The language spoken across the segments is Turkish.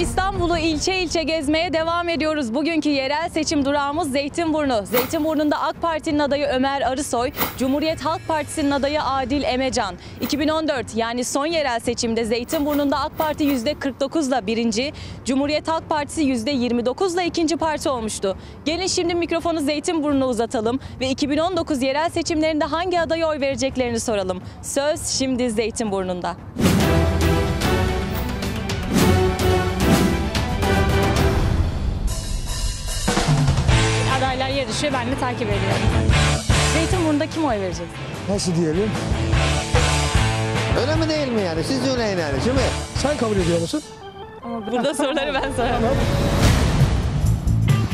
İstanbul'u ilçe ilçe gezmeye devam ediyoruz. Bugünkü yerel seçim durağımız Zeytinburnu. Zeytinburnu'nda AK Parti'nin adayı Ömer Arısoy, Cumhuriyet Halk Partisi'nin adayı Adil Emecan. 2014 yani son yerel seçimde Zeytinburnu'nda AK Parti %49'la birinci, Cumhuriyet Halk Partisi %29'la ikinci parti olmuştu. Gelin şimdi mikrofonu Zeytinburnu'na uzatalım ve 2019 yerel seçimlerinde hangi adaya oy vereceklerini soralım. Söz şimdi Zeytinburnu'nda. Yarışıyor. Ben de takip ediyorum. Zeytinburnu'nda kim oy verecek? Nasıl diyelim? Öyle mi değil mi yani? Siz söyleyin yani değil mi? Sen kabul ediyor musun? Burada soruları ben sorarım.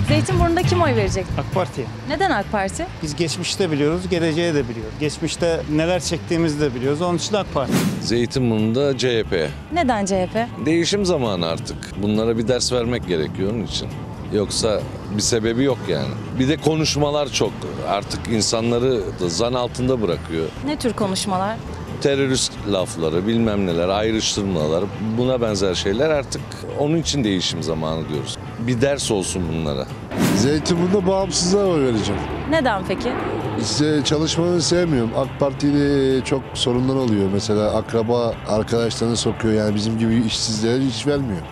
Zeytinburnu'nda kim oy verecek? AK Parti. Neden AK Parti? Biz geçmişte biliyoruz, geleceği de biliyoruz. Geçmişte neler çektiğimizi de biliyoruz. Onun için AK Parti. Zeytinburnu'nda CHP. Neden CHP? Değişim zamanı artık. Bunlara bir ders vermek gerekiyor onun için. Yoksa bir sebebi yok yani. Bir de konuşmalar çok. Artık insanları da zan altında bırakıyor. Ne tür konuşmalar? Terörist lafları, bilmem neler, ayrıştırmalar, buna benzer şeyler artık onun için değişim zamanı diyoruz. Bir ders olsun bunlara. Zeytinburnu'nda bağımsızlığa oy vereceğim. Neden peki? İşte çalışmayı sevmiyorum. AK Parti'de çok sorunlar oluyor. Mesela akraba arkadaşlarını sokuyor. Yani bizim gibi işsizlere hiç vermiyor.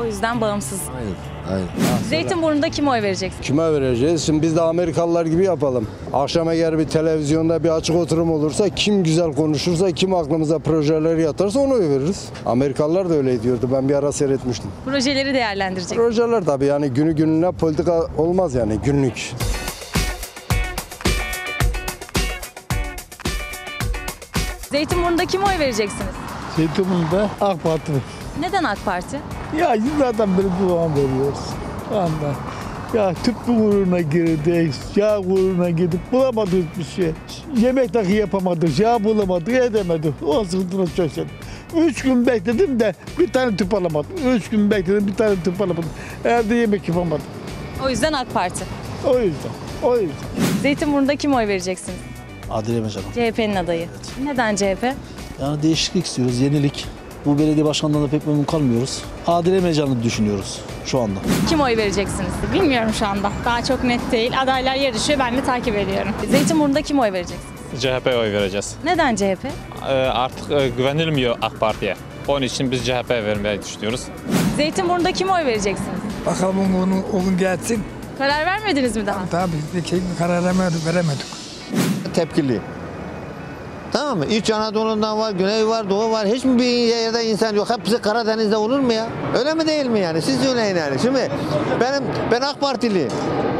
O yüzden bağımsız. Aynen. Aynen. Zeytinburnu'nda kim oy vereceksin? Kime vereceğiz? Şimdi biz de Amerikalılar gibi yapalım. Akşam eğer bir televizyonda bir açık oturum olursa kim güzel konuşursa, kim aklımıza projeleri yatarsa ona oy veririz. Amerikalılar da öyle diyordu. Ben bir ara seyretmiştim. Projeleri değerlendirecek. Projeler tabii yani günü gününe politika olmaz yani günlük. Zeytinburnu'nda kim oy vereceksiniz? Zeytinburnu'da AK Parti. Neden AK Parti? Ya beri bu an veriyoruz. Şu anda. Ya tüp uğruna girdik, yağ uğruna gidip bulamadık bir şey. Yemek dahi yapamadık, yağ bulamadık, edemedik. O sıkıntını çözelim. Üç gün bekledim de bir tane tüp alamadım. Üç gün bekledim bir tane tüp alamadım. Evde yemek yapamadım. O yüzden AK Parti. O yüzden, o yüzden. Zeytinburnu'nda kim oy vereceksiniz? Adile Mecan'a. CHP'nin adayı. Neden CHP? Yani değişiklik istiyoruz, yenilik. Bu belediye başkanlığında pek memnun kalmıyoruz. Adile Mecan'ı düşünüyoruz şu anda. Kim oy vereceksiniz? Bilmiyorum şu anda. Daha çok net değil. Adaylar yarışıyor. Ben de takip ediyorum. Zeytinburnu'nda kim oy vereceksiniz? CHP oy vereceğiz. Neden CHP? Ee, artık e, güvenilmiyor AK Parti'ye. Onun için biz CHP vermeyi düşünüyoruz. Zeytinburnu'nda kim oy vereceksiniz? Bakalım onu olun gelsin. Karar vermediniz mi daha? Tabii bir karar veremedik. veremedik. Tamam mı? İç Anadolu'dan var, Güney var, Doğu var. Hiç mi bir yerde insan yok? Hepsi Karadeniz'de olur mu ya? Öyle mi değil mi yani? Siz söyleyin yani. Şimdi benim ben AK Partiliyim.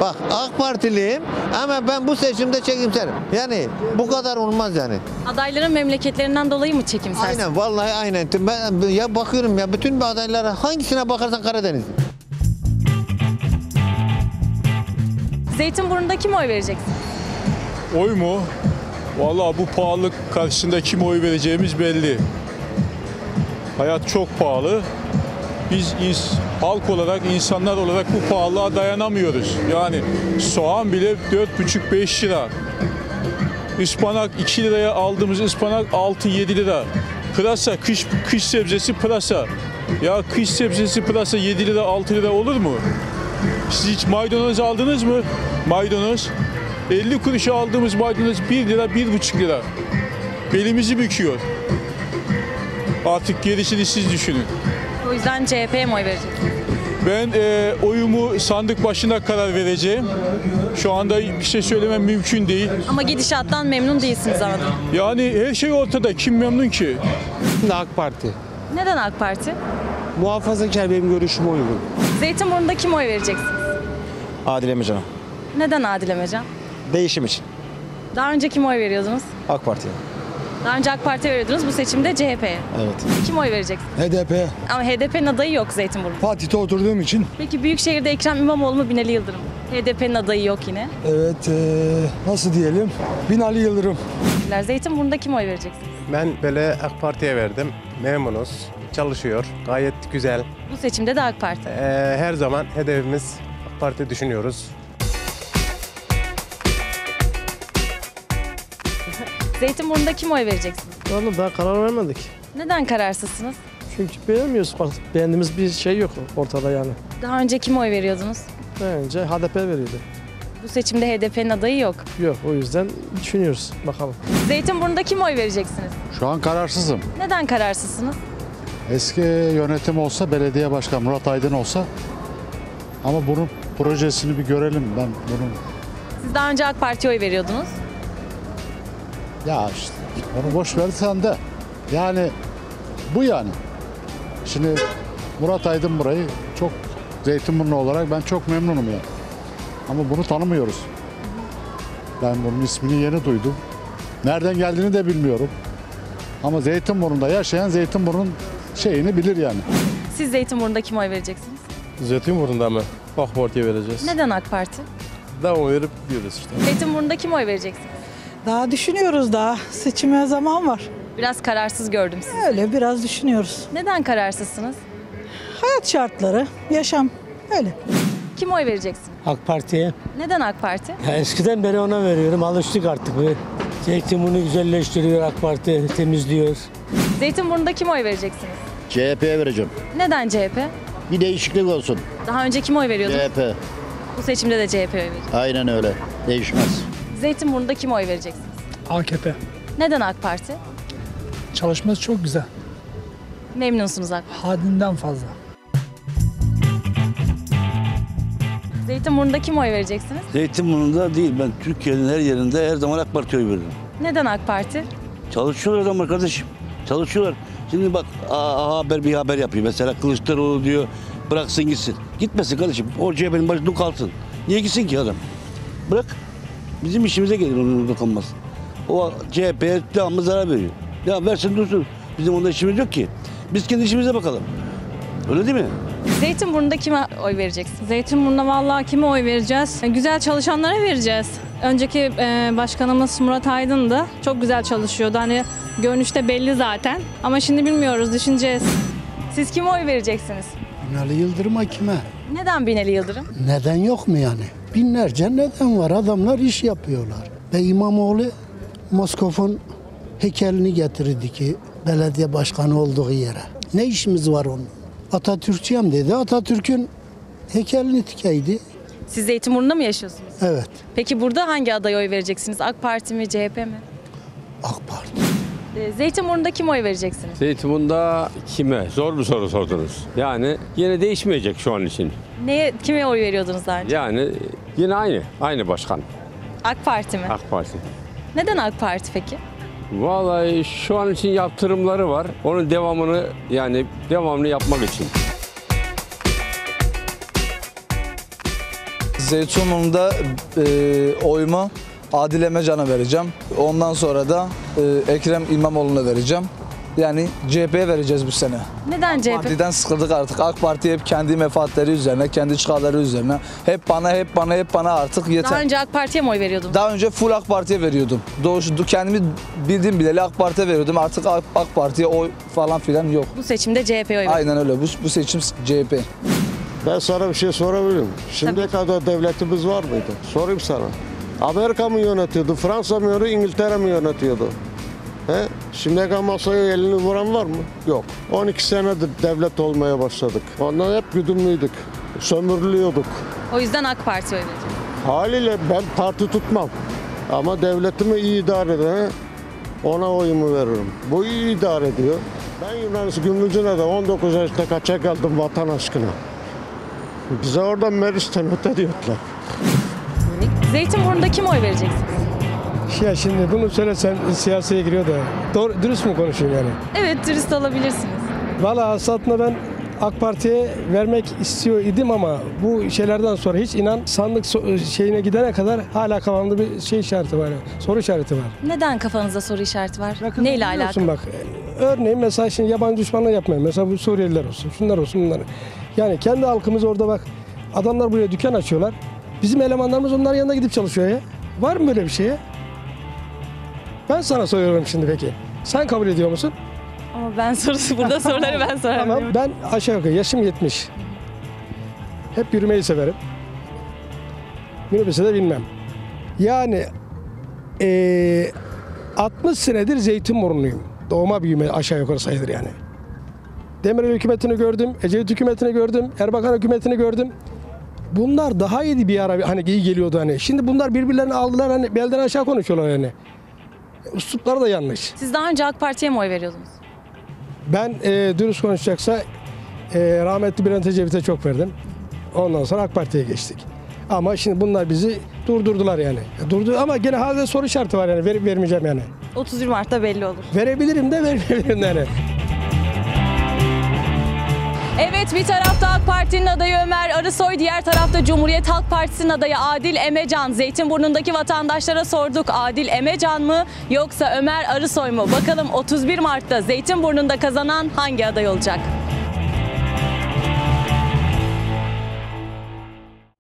Bak AK Partiliyim ama ben bu seçimde çekimserim. Yani bu kadar olmaz yani. Adayların memleketlerinden dolayı mı çekimsersiniz? Aynen vallahi aynen. Ben ya bakıyorum ya bütün bir adaylara hangisine bakarsan Karadeniz. Zeytinburnu'nda kim oy vereceksiniz? Oy mu? Vallahi bu pahalılık karşısında kim oy vereceğimiz belli. Hayat çok pahalı. Biz ins- halk olarak, insanlar olarak bu pahalılığa dayanamıyoruz. Yani soğan bile 4,5-5 lira. Ispanak 2 liraya aldığımız ıspanak 6-7 lira. Pırasa, kış, kış sebzesi pırasa. Ya kış sebzesi pırasa 7 lira 6 lira olur mu? Siz hiç maydanoz aldınız mı? Maydanoz. 50 kuruşa aldığımız maydanoz 1 lira 1,5 lira. Belimizi büküyor. Artık gerisini siz düşünün. O yüzden CHP'ye mi oy vereceksiniz? Ben e, oyumu sandık başına karar vereceğim. Şu anda bir şey söylemem mümkün değil. Ama gidişattan memnun değilsiniz anladım. Yani her şey ortada. Kim memnun ki? AK Parti. Neden AK Parti? Muhafazakar benim görüşüme uygun. Zeytinburnu'nda kim oy vereceksiniz? Adile Mecan'a. Neden Adil Emecan? Değişim için. Daha önce kim oy veriyordunuz? AK Parti'ye. Daha önce AK Parti'ye veriyordunuz, bu seçimde CHP'ye. Evet. Kim oy vereceksiniz? HDP. Ama HDP'nin adayı yok Zeytinburnu. Fatih'te oturduğum için Peki Büyükşehir'de Ekrem İmamoğlu mu Binali Yıldırım? HDP'nin adayı yok yine. evet eee, nasıl diyelim? Binali Yıldırım. Zeytinburnu'nda kim oy vereceksiniz? Ben böyle AK Parti'ye verdim. Memnunuz. Çalışıyor. Gayet güzel. Bu seçimde de AK Parti. Ee, her zaman hedefimiz AK Parti düşünüyoruz. Zeytinburnu'nda kim oy vereceksiniz? Oğlum daha karar vermedik. Neden kararsızsınız? Çünkü beğenmiyoruz. Bak, Beğendiğimiz bir şey yok ortada yani. Daha önce kime oy veriyordunuz? Bence HDP veriyordu. Bu seçimde HDP'nin adayı yok. Yok o yüzden düşünüyoruz. Bakalım. Zeytinburnu'nda kime oy vereceksiniz? Şu an kararsızım. Neden kararsızsınız? Eski yönetim olsa, belediye başkanı Murat Aydın olsa ama bunun projesini bir görelim. Ben bunun Siz daha önce AK Parti'ye oy veriyordunuz. Ya işte onu boş versen de yani bu yani. Şimdi Murat Aydın burayı çok Zeytinburnu olarak ben çok memnunum ya. Ama bunu tanımıyoruz. Ben bunun ismini yeni duydum. Nereden geldiğini de bilmiyorum. Ama Zeytinburnu'nda yaşayan Zeytinburnu'nun şeyini bilir yani. Siz Zeytinburnu'nda kime oy vereceksiniz? Zeytinburnu'nda mı? AK Parti'ye vereceğiz. Neden AK Parti? Devam verip gidiyoruz işte. Zeytinburnu'nda kime oy vereceksiniz? Daha düşünüyoruz daha. Seçime zaman var. Biraz kararsız gördüm sizi. Öyle biraz düşünüyoruz. Neden kararsızsınız? Hayat şartları, yaşam öyle. Kime oy vereceksin? AK Parti'ye. Neden AK Parti? Ya eskiden beri ona veriyorum. Alıştık artık. Böyle. Zeytinburnu güzelleştiriyor AK Parti, temizliyor. Zeytinburnu'nda kime oy vereceksiniz? CHP'ye vereceğim. Neden CHP? Bir değişiklik olsun. Daha önce kime oy veriyordunuz? CHP. Bu seçimde de CHP oy vereceğim. Aynen öyle. Değişmez. Zeytinburnu'nda kime oy vereceksiniz? AKP. Neden AK Parti? Çalışması çok güzel. Memnunsunuz AK Parti. Haddinden fazla. Zeytinburnu'nda kime oy vereceksiniz? Zeytinburnu'nda değil ben Türkiye'nin her yerinde her zaman AK Parti'ye oy veririm. Neden AK Parti? Çalışıyorlar adamlar kardeşim. Çalışıyorlar. Şimdi bak A, A Haber bir haber yapıyor. Mesela Kılıçdaroğlu diyor bıraksın gitsin. Gitmesin kardeşim. O CHP'nin başında kalsın. Niye gitsin ki adam? Bırak. Bizim işimize gelir onun dokunmaz. O CHP'ye devamlı zarar veriyor. Ya versin dursun. Bizim onda işimiz yok ki. Biz kendi işimize bakalım. Öyle değil mi? Zeytinburnu'nda kime oy vereceksin? Zeytinburnu'na vallahi kime oy vereceğiz? Güzel çalışanlara vereceğiz. Önceki e, başkanımız Murat Aydın'dı. Çok güzel çalışıyordu. Hani görünüşte belli zaten. Ama şimdi bilmiyoruz, düşüneceğiz. Siz kime oy vereceksiniz? Binali Yıldırım'a kime? Neden Binali Yıldırım? Neden yok mu yani? Binlerce neden var. Adamlar iş yapıyorlar. Ve İmamoğlu Moskov'un heykelini getirdi ki belediye başkanı olduğu yere. Ne işimiz var onun? Atatürkçüyüm dedi. Atatürk'ün heykelini dikeydi. Siz Zeytinburnu'nda mı yaşıyorsunuz? Evet. Peki burada hangi adaya oy vereceksiniz? AK Parti mi, CHP mi? AK Parti. Ee, Zeytinburnu'nda kime oy vereceksiniz? Zeytinburnu'nda kime? Zor bir soru sordunuz. Yani yine değişmeyecek şu an için. Neye, kime oy veriyordunuz daha önce? Yani yine aynı. Aynı başkan. AK Parti mi? AK Parti. Neden AK Parti peki? Vallahi şu an için yaptırımları var. Onun devamını yani devamını yapmak için. Zeytinburnu'nda e, oyumu Adil Emecan'a vereceğim. Ondan sonra da e, Ekrem İmamoğlu'na vereceğim. Yani CHP'ye vereceğiz bu sene. Neden CHP? Partiden sıkıldık artık. AK Parti hep kendi menfaatleri üzerine, kendi çıkarları üzerine. Hep bana, hep bana, hep bana artık yeter. Daha önce AK Parti'ye mi oy veriyordunuz? Daha önce full AK Parti'ye veriyordum. Doğuşu kendimi bildiğim bileli AK Parti'ye veriyordum. Artık AK, AK Parti'ye oy falan filan yok. Bu seçimde CHP'ye oy. Aynen öyle. Bu, bu seçim CHP. Ben sana bir şey sorabilirim. Şimdiye kadar devletimiz var mıydı? Sorayım sana. Amerika mı yönetiyordu, Fransa mı yönetiyordu, İngiltere mi yönetiyordu? He? Şimdiye kadar masaya elini vuran var mı? Yok. 12 senedir devlet olmaya başladık. Ondan hep güdümlüydük. Sömürülüyorduk. O yüzden AK oy vereceğim. Haliyle ben parti tutmam. Ama devletimi iyi idare eden ona oyumu veririm. Bu iyi idare ediyor. Ben Yunanistan Gümrücü'ne de 19 yaşında kaçak geldim vatan aşkına. Bize oradan Meris'ten öte diyorlar. Zeytinburnu'nda kime oy vereceksiniz? Ya şimdi bunu söylesem siyasete giriyor da doğru, dürüst mü konuşayım yani? Evet, dürüst olabilirsiniz. Valla aslında ben AK Parti'ye vermek istiyor idim ama bu şeylerden sonra hiç inan sandık so- şeyine gidene kadar hala kafamda bir şey işareti var. Soru işareti var. Neden kafanızda soru işareti var? Neyle alakalı? Biliyorsun bak örneğin mesela şimdi yabancı düşmanlığı yapmayın. Mesela bu Suriyeliler olsun, şunlar olsun bunlar. Yani kendi halkımız orada bak adamlar buraya dükkan açıyorlar. Bizim elemanlarımız onların yanına gidip çalışıyor ya. Var mı böyle bir şey ya? Ben sana soruyorum şimdi peki. Sen kabul ediyor musun? Ama ben sorusu burada soruları ben sorarım. Tamam ben aşağı yukarı yaşım 70. Hep yürümeyi severim. Minibüse de binmem. Yani eee 60 senedir Zeytinburnu'yum. Doğma büyüme aşağı yukarı sayılır yani. Demirel hükümetini gördüm, Ecevit hükümetini gördüm, Erbakan hükümetini gördüm. Bunlar daha iyiydi bir ara hani iyi geliyordu hani. Şimdi bunlar birbirlerini aldılar hani belden aşağı konuşuyorlar yani. Üslupları da yanlış. Siz daha önce AK Parti'ye mi oy veriyordunuz? Ben e, dürüst konuşacaksa e, rahmetli Bülent Ecevit'e çok verdim. Ondan sonra AK Parti'ye geçtik. Ama şimdi bunlar bizi durdurdular yani. Durdu ama gene hala soru işareti var yani verip vermeyeceğim yani. 31 Mart'ta belli olur. Verebilirim de vermeyebilirim de yani. Evet bir tarafta AK Parti'nin adayı Ömer Arısoy, diğer tarafta Cumhuriyet Halk Partisi'nin adayı Adil Emecan. Zeytinburnu'ndaki vatandaşlara sorduk Adil Emecan mı yoksa Ömer Arısoy mu? Bakalım 31 Mart'ta Zeytinburnu'nda kazanan hangi aday olacak?